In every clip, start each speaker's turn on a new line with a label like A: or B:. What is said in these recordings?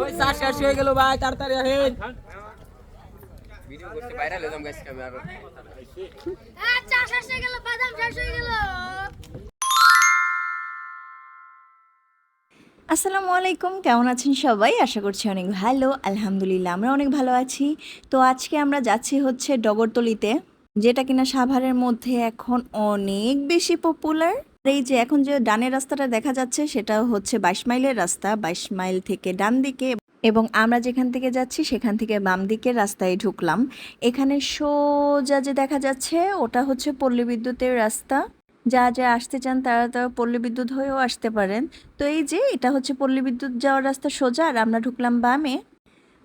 A: ওই চাষ শেষ হয়ে গেল ভাই তাড়াতাড়ি আসেন।
B: ভিডিও করতে বাইরে হলাম গাইস ক্যামেরা
C: হ্যাঁ শেষ হয়ে গেল বাদাম শেষ হয়ে গেল।
D: আসসালামু আলাইকুম, কেমন আছেন সবাই? আশা করছি অনেক ভালো, আলহামদুলিল্লাহ আমরা অনেক ভালো আছি। তো আজকে আমরা যাচ্ছি হচ্ছে ডগরতলিতে, যেটা কিনা সাভারের মধ্যে এখন অনেক বেশি পপুলার এই যে এখন যে ডানের রাস্তাটা দেখা যাচ্ছে, সেটা হচ্ছে বাইশ মাইলের রাস্তা, বাইশ মাইল থেকে ডান দিকে এবং আমরা যেখান থেকে যাচ্ছি, সেখান থেকে বাম দিকের রাস্তায় ঢুকলাম। এখানে সোজা যে দেখা যাচ্ছে, ওটা হচ্ছে পল্লী বিদ্যুতের রাস্তা। যা যা আসতে চান তারা তারা পল্লী বিদ্যুৎ হয়েও আসতে পারেন। তো এই যে, এটা হচ্ছে পল্লী বিদ্যুৎ যাওয়ার রাস্তা সোজা আর আমরা ঢুকলাম বামে।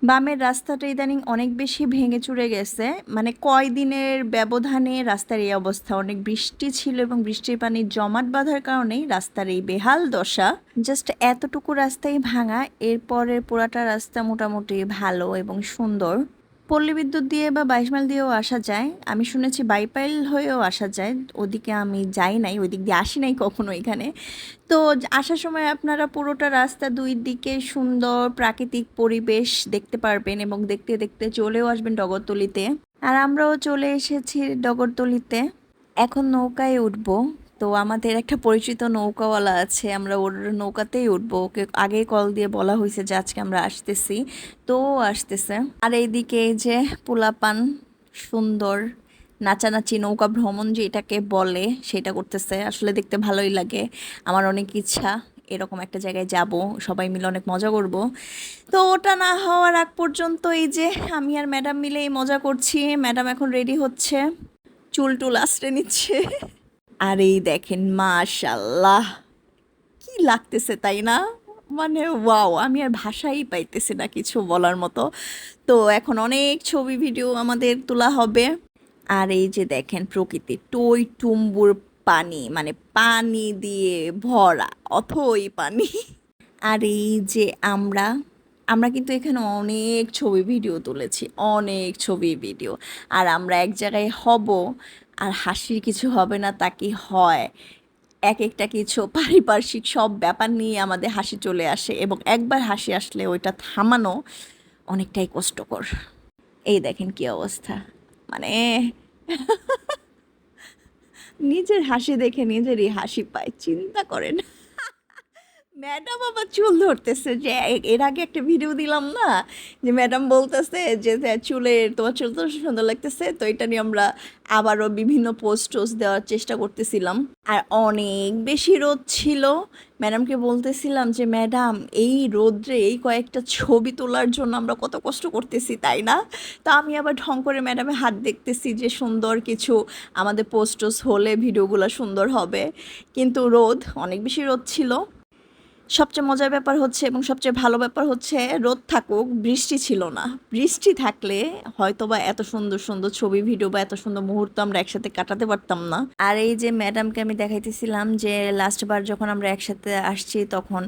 D: বামের রাস্তাটা ইদানিং অনেক বেশি ভেঙে চুরে গেছে। মানে কয়দিনের ব্যবধানে রাস্তার এই অবস্থা? অনেক বৃষ্টি ছিল এবং বৃষ্টির পানির জমাট বাঁধার কারণেই রাস্তার এই বেহাল দশা। জাস্ট এতটুকু রাস্তাই ভাঙা, এরপরের পুরাটা রাস্তা মোটামুটি ভালো এবং সুন্দর। পল্লী বিদ্যুৎ দিয়ে বা বাইশ মাইল দিয়েও আসা যায়। আমি শুনেছি বাইপাইল হয়েও আসা যায়। ওদিকে আমি যাই নাই ওই দিক দিয়ে আসি নাই কখনো এখানে। তো আসার সময় আপনারা পুরোটা রাস্তা দুই দিকে সুন্দর প্রাকৃতিক পরিবেশ দেখতে পারবেন এবং দেখতে দেখতে চলেও আসবেন ডগরতলিতে। আর আমরাও চলে এসেছি ডগরতলিতে। এখন নৌকায় উঠবো। তো আমাদের একটা পরিচিত নৌকাওয়ালা আছে, আমরা ওর নৌকাতেই উঠবো। ওকে আগেই কল দিয়ে বলা হয়েছে যে আজকে আমরা আসতেছি। তো আসতেছে। আর এইদিকে এই যে পোলাপান সুন্দর নাচানাচি, নৌকা ভ্রমণ যে এটাকে বলে, সেটা করতেছে। আসলে দেখতে ভালোই লাগে। আমার অনেক ইচ্ছা এরকম একটা জায়গায় যাব, সবাই মিলে অনেক মজা করব। তো ওটা না হওয়ার আগ পর্যন্ত এই যে আমি আর ম্যাডাম মিলে এই মজা করছি। ম্যাডাম এখন রেডি হচ্ছে। চুল টুল আশ্রে নিচ্ছে। আর এই দেখেন মাশাল্লাহ কি লাগতেছে, তাই না? মানে ওয়াও, আমি আর ভাষাই পাইতেছি না কিছু বলার মতো। তো এখন অনেক ছবি, ভিডিও আমাদের তোলা হবে। আর এই যে দেখেন প্রকৃতি টই টুম্বুর পানি মানে পানি দিয়ে ভরা, অথই পানি। আর এই যে আমরা আমরা কিন্তু এখানে অনেক ছবি, ভিডিও তুলেছি, অনেক ছবি, ভিডিও। আর আমরা এক জায়গায় হব আর হাসির কিছু হবে না তা কি হয়? এক একটা কিছু পারিপার্শ্বিক সব ব্যাপার নিয়ে আমাদের হাসি চলে আসে এবং একবার হাসি আসলে ওইটা থামানো অনেকটাই কষ্টকর। এই দেখেন কি অবস্থা। মানে নিজের হাসি দেখে নিজেরই হাসি পায়, চিন্তা করেন। ম্যাডাম আবার চুল ধরতেছে যে, এর আগে একটা ভিডিও দিলাম না, যে ম্যাডাম বলতেছে যে চুলের তোমার চুল তো সুন্দর লাগতেছে, তো এটা নিয়ে আমরা আবারও বিভিন্ন পোস্ট টোস্ট দেওয়ার চেষ্টা করতেছিলাম। আর অনেক বেশি রোদ ছিল। ম্যাডামকে বলতেছিলাম যে, ম্যাডাম, এই রোদ্রে এই কয়েকটা ছবি তোলার জন্য আমরা কত কষ্ট করতেছি, তাই না? তো আমি আবার ঢং করে ম্যাডামের হাত দেখতেছি যে, সুন্দর কিছু আমাদের পোস্ট টোস্ট হলে ভিডিওগুলো সুন্দর হবে। কিন্তু রোদ, অনেক বেশি রোদ ছিল। সবচেয়ে মজার ব্যাপার হচ্ছে এবং সবচেয়ে ভালো ব্যাপার হচ্ছে রোদ থাকুক, বৃষ্টি ছিল না। বৃষ্টি থাকলে হয়তো বা এত সুন্দর সুন্দর ছবি, ভিডিও বা এত সুন্দর মুহূর্ত আমরা একসাথে কাটাতে পারতাম না। আর এই যে ম্যাডামকে আমি দেখাইতেছিলাম যে লাস্টবার যখন আমরা একসাথে আসছি তখন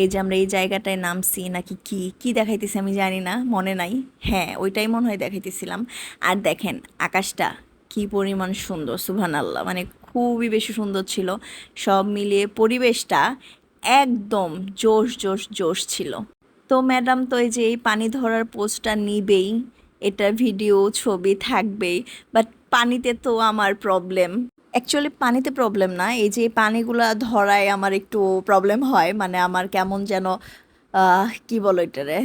D: এই যে আমরা এই জায়গাটায় নামছি নাকি কি কি দেখাইতেছি আমি জানি না, মনে নাই। হ্যাঁ ওইটাই মনে হয় দেখাইতেছিলাম। আর দেখেন আকাশটা কি পরিমাণ সুন্দর সুবহান আল্লাহ মানে খুবই বেশি সুন্দর ছিল। সব মিলিয়ে পরিবেশটা একদম জোশ জোশ জোশ ছিল। তো ম্যাডাম, তো এই যে এই পানি ধরার পোস্টটা নিবেই, এটার ভিডিও, ছবি থাকবেই বাট পানিতে তো আমার প্রবলেম অ্যাকচুয়ালি পানিতে প্রবলেম না, এই যে পানিগুলো ধরায় আমার একটু প্রবলেম হয় মানে আমার কেমন যেন কি বলো এটারে?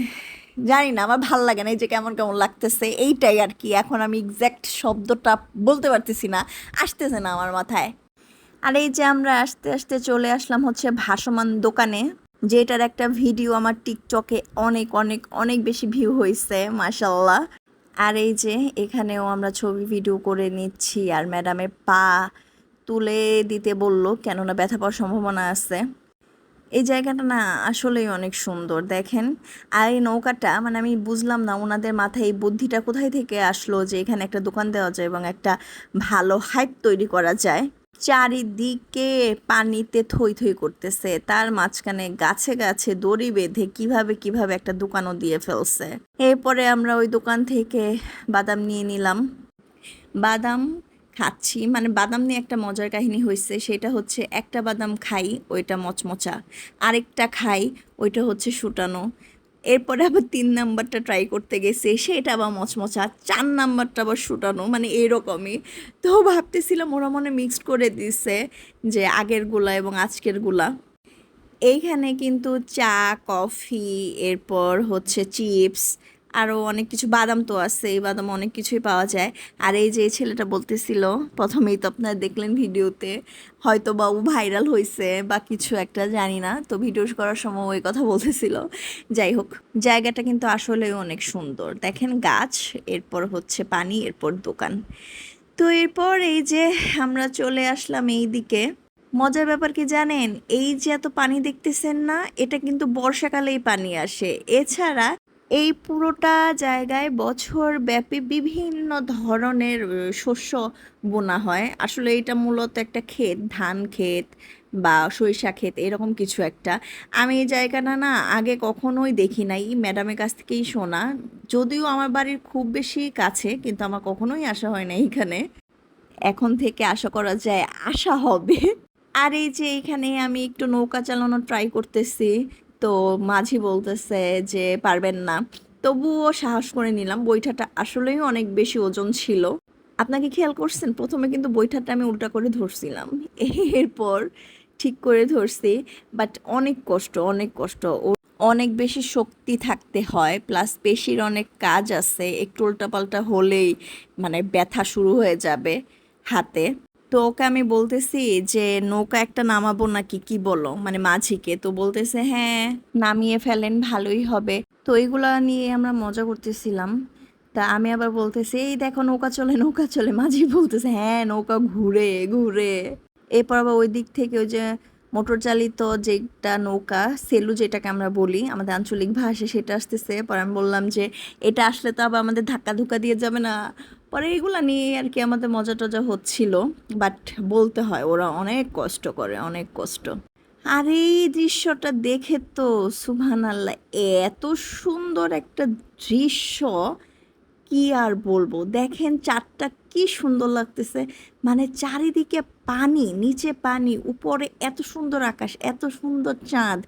D: জানি না, আমার ভালো লাগে না, এই যে কেমন কেমন লাগতেছে, এইটাই আর কি, এখন আমি এক্স্যাক্ট শব্দটা বলতে পারতেছি না, আসতেছে না আমার মাথায়। আর এই যে আমরা আস্তে আস্তে চলে আসলাম হচ্ছে ভাসমান দোকানে, যেটার একটা ভিডিও আমার টিকটকে অনেক অনেক অনেক বেশি ভিউ হয়েছে মাশাল্লাহ আর এই যে এখানেও আমরা ছবি ভিডিও করে নিচ্ছি আর ম্যাডামের পা তুলে দিতে বলল, কেননা ব্যথা পাওয়ার সম্ভাবনা আছে। এই জায়গাটা না আসলেই অনেক সুন্দর, দেখেন। আর এই নৌকাটা মানে আমি বুঝলাম না ওনাদের মাথায় এই বুদ্ধিটা কোথায় থেকে আসলো যে এখানে একটা দোকান দেওয়া যায় এবং একটা ভালো হাইপ তৈরি করা যায়। চারিদিকে পানিতে থই থই করতেছে। তার মাঝখানে গাছে গাছে দড়ি বেঁধে কীভাবে কীভাবে একটা দোকানও দিয়ে ফেলছে। এরপরে আমরা ওই দোকান থেকে বাদাম নিয়ে নিলাম। বাদাম খাচ্ছি। মানে বাদাম নিয়ে একটা মজার কাহিনী হয়েছে সেটা হচ্ছে একটা বাদাম খাই, ওইটা মচমচা। আরেকটা খাই, ওইটা হচ্ছে শুটানো। এরপরে আবার তিন নাম্বারটা ট্রাই করতে গেছে, সেটা আবার মচমচা, চার নাম্বারটা আবার শুটানো মানে এরকমই। তো ভাবতেছিলাম ওরা মনে মিক্সড করে দিছে, যে আগেরগুলা এবং আজকেরগুলা এইখানে কিন্তু চা, কফি, এরপর হচ্ছে চিপস আরও অনেক কিছু বাদাম তো আছে, এই বাদাম অনেক কিছুই পাওয়া যায়। আর এই যে ছেলেটা বলতেছিল, প্রথমেই তো আপনারা দেখলেন ভিডিওতে হয়তো বা ও ভাইরাল হয়েছে বা কিছু একটা, জানি না। তো ভিডিও করার সময় ওই কথা বলতেছিল। যাই হোক, জায়গাটা কিন্তু আসলেই অনেক সুন্দর। দেখেন গাছ, এরপর হচ্ছে পানি, এরপর দোকান। তো এরপর এই যে আমরা চলে আসলাম এই দিকে মজার ব্যাপার কি জানেন? এই যে এত পানি দেখতেছেন না, এটা কিন্তু বর্ষাকালেই পানি আসে। এছাড়া এই পুরোটা জায়গায় বছর ব্যাপী বিভিন্ন ধরনের শস্য বোনা হয়। আসলে এটা মূলত একটা ক্ষেত, ধান ক্ষেত বা সরিষা ক্ষেত, এরকম কিছু একটা। আমি এই জায়গাটা না আগে কখনোই দেখি নাই। ম্যাডামের কাছ থেকেই শোনা। যদিও আমার বাড়ির খুব বেশি কাছে, কিন্তু আমার কখনোই আসা হয় না এখানে। এখন থেকে আশা করা যায় আশা হবে। আর এই যে এখানে আমি একটু নৌকা চালানো ট্রাই করতেছি। তো মাঝি বলতেছে যে পারবেন না। তবুও সাহস করে নিলাম বৈঠাটা আসলেই অনেক বেশি ওজন ছিল। আপনাকে খেয়াল করছেন? প্রথমে কিন্তু বৈঠাটা আমি উল্টা করে ধরছিলাম। এরপর ঠিক করে ধরছি বাট অনেক কষ্ট অনেক কষ্ট। ও অনেক বেশি শক্তি থাকতে হয় প্লাস পেশির অনেক কাজ আছে, একটু উল্টাপাল্টা হলেই মানে ব্যথা শুরু হয়ে যাবে হাতে। তো ওকে আমি বলতেছি যে, নৌকা একটা নামাবো নাকি কি বলো? মানে মাঝিকে। তো বলতেছে হ্যাঁ নামিয়ে ফেলেন, ভালোই হবে। তো এইগুলা নিয়ে আমরা মজা করতেছিলাম। তা আমি আবার বলতেছি, এই দেখো, নৌকা চলে নৌকা চলে। মাঝি বলতেছে হ্যাঁ নৌকা ঘুরে ঘুরে। এরপর আবার ওই দিক থেকে ওই যে মোটর চালিত যেটা নৌকা, সেলু যেটাকে আমরা বলি, আমাদের আঞ্চলিক ভাষায় সেটা আসতেছে। পরে আমি বললাম যে, এটা আসলে তো আবার আমাদের ধাক্কা ধুক্কা দিয়ে যাবে না। পরে এগুলা নিয়ে আর কি আমাদের মজা টজা হচ্ছিল বাট বলতে হয় ওরা অনেক কষ্ট করে, অনেক কষ্ট। আর এই দৃশ্যটা দেখে তো সুবহান আল্লাহ এত সুন্দর একটা দৃশ্য, কি আর বলব? দেখেন চারটা কি সুন্দর লাগতেছে মানে চারিদিকে পানি, নিচে পানি, উপরে এত সুন্দর আকাশ, এত সুন্দর চাঁদ,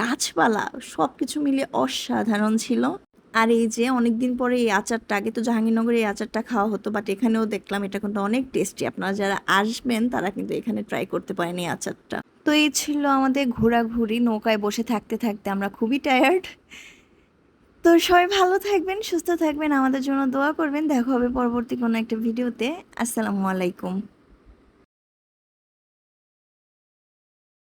D: গাছপালা সব কিছু মিলে অসাধারণ ছিল। আর এই যে অনেক দিন পরে এই আচারটা, আগে তো জাহাঙ্গীরনগরে এই আচারটা খাওয়া হতো বাট এখানেও দেখলাম এটা কিন্তু অনেক টেস্টি আপনারা যারা আসবেন, তারা কিন্তু এখানে ট্রাই করতে পারেন এই আচারটা। তো এই ছিল আমাদের ঘোরাঘুরি, নৌকায় বসে থাকতে থাকতে আমরা খুবই টায়ার্ড তো সবাই ভালো থাকবেন, সুস্থ থাকবেন, আমাদের জন্য দোয়া করবেন। দেখা হবে পরবর্তী কোনো একটা ভিডিওতে আসসালামু আলাইকুম।